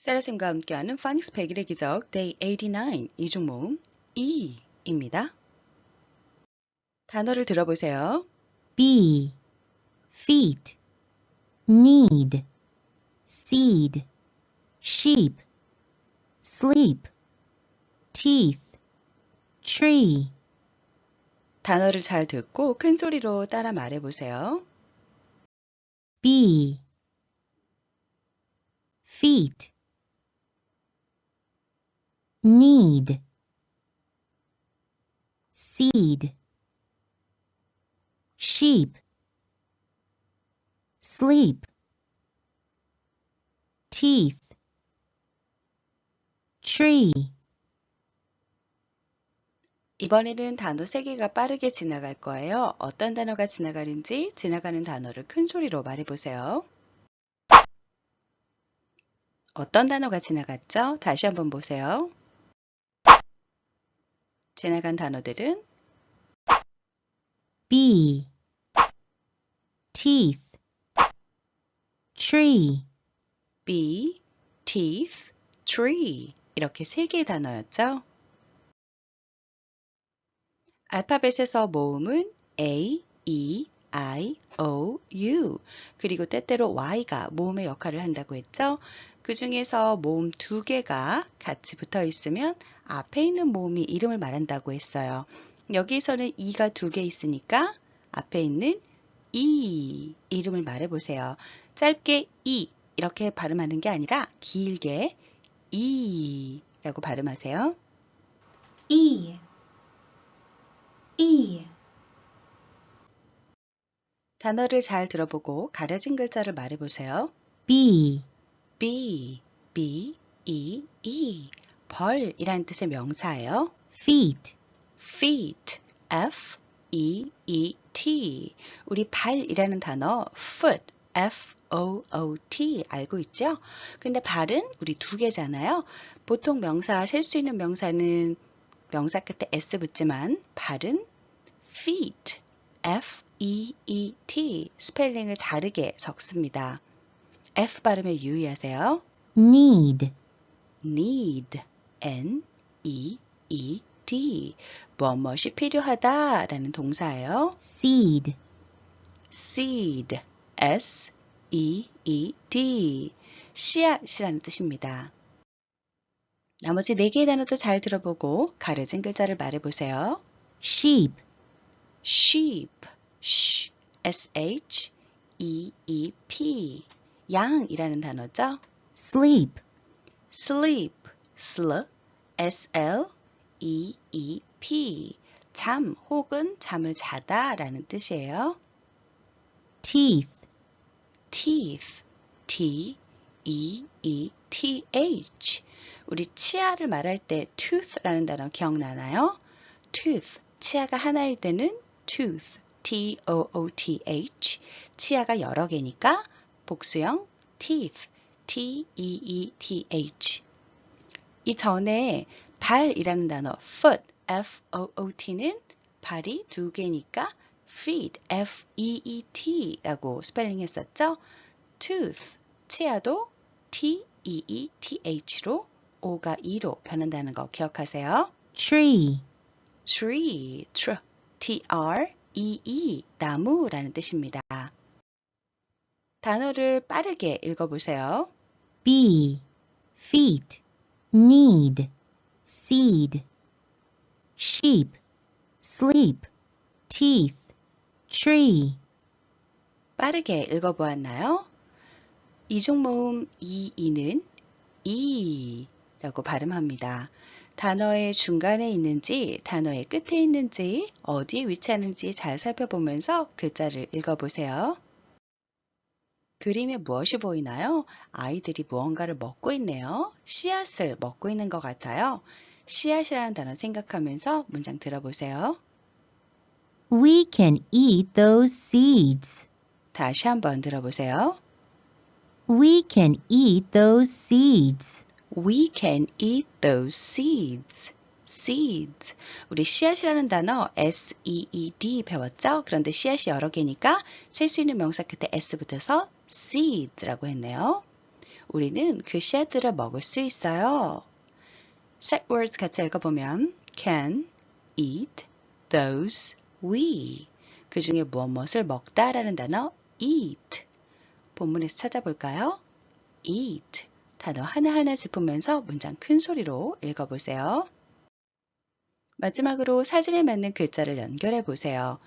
세라쌤과 함께하는 파닉스 100일의 기적 Day 89 이중 모음 E입니다. 단어를 들어보세요. be, feet, need, seed, sheep, sleep, teeth, tree, 단어를 잘 듣고 큰 소리로 따라 말해보세요. be, feet, need, seed, sheep, sleep, teeth, tree, 이번에는 단어 3개가 빠르게 지나갈 거예요. 어떤 단어가 지나가는지 지나가는 단어를 큰 소리로 말해보세요. 어떤 단어가 지나갔죠? 다시 한번 보세요. 지나간 단어들은 bee, teeth, tree, bee, teeth, tree. 이렇게 세 개의 단어였죠. 알파벳에서 모음은 A, E, I, O, U. 그리고 때때로 Y가 모음의 역할을 한다고 했죠. 그 중에서 모음 두 개가 같이 붙어 있으면 앞에 있는 모음이 이름을 말한다고 했어요. 여기서는 E가 두 개 있으니까 앞에 있는 E 이름을 말해 보세요. 짧게 E 이렇게 발음하는 게 아니라 길게 E 라고 발음하세요. E E 단어를 잘 들어보고 가려진 글자를 말해보세요. Bee, B, B, E, E. 벌이라는 뜻의 명사예요. feet, feet, F, E, E, T. 우리 발이라는 단어 foot, F, O, O, T 알고 있죠? 근데 발은 우리 두 개잖아요. 보통 명사, 셀 수 있는 명사는 명사 끝에 S 붙지만 발은 feet, F, E, E, T 스펠링을 다르게 적습니다. F 발음에 유의하세요. need, need, N, E, E, D. 무엇이 필요하다 라는 동사예요. seed, seed, S, E, E, D. 씨앗이라는 뜻입니다. 나머지 네 개의 단어도 잘 들어보고 가려진 글자를 말해보세요. sheep, sheep, sh, S-H, E-E-P. 양이라는 단어죠. sleep, sleep, sl, S-L, E-E-P. 잠 혹은 잠을 자다 라는 뜻이에요. teeth, teeth, T-E-E-T-H. 우리 치아를 말할 때 tooth라는 단어 기억나나요? tooth, 치아가 하나일 때는 tooth, T-O-O-T-H. 치아가 여러 개니까 복수형 teeth, T-E-E-T-H. 이 전에 발이라는 단어 foot, F-O-O-T는 발이 두 개니까 feet, F-E-E-T라고 스펠링 했었죠. tooth, 치아도 T-E-E-T-H로 O가 E로 변한다는 거 기억하세요. tree, tree, tr, T-R-E-E, 나무라는 뜻입니다. 단어를 빠르게 읽어보세요. bee, feet, need, seed, sheep, sleep, teeth, tree, 빠르게 읽어보았나요? 이중 모음 이이는 이라고 발음합니다. 단어의 중간에 있는지 단어의 끝에 있는지 어디에 위치하는지 잘 살펴보면서 글자를 읽어보세요. 그림에 무엇이 보이나요? 아이들이 무언가를 먹고 있네요. 씨앗을 먹고 있는 것 같아요. 씨앗이라는 단어 생각하면서 문장 들어보세요. We can eat those seeds. 다시 한번 들어보세요. We can eat those seeds. We can eat those seeds. seeds. 우리 씨앗이라는 단어 S-E-E-D 배웠죠? 그런데 씨앗이 여러 개니까 셀 수 있는 명사 끝에 S 붙어서 seeds라고 했네요. 우리는 그 씨앗들을 먹을 수 있어요. set words 같이 읽어보면 can, eat, those, we. 그 중에 무엇 무엇을 먹다 라는 단어 eat. 본문에서 찾아볼까요? eat. 단어 하나하나 짚으면서 문장 큰 소리로 읽어보세요. 마지막으로 사진에 맞는 글자를 연결해 보세요.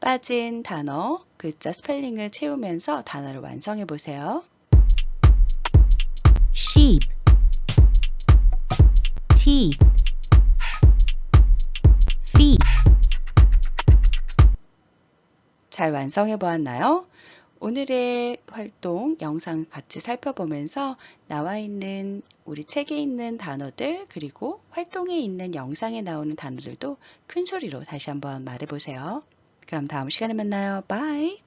빠진 단어, 글자 스펠링을 채우면서 단어를 완성해 보세요. sheep, teeth, feet, 잘 완성해 보았나요? 오늘의 활동 영상 같이 살펴보면서 나와 있는 우리 책에 있는 단어들 그리고 활동에 있는 영상에 나오는 단어들도 큰 소리로 다시 한번 말해 보세요. 그럼 다음 시간에 만나요. 바이.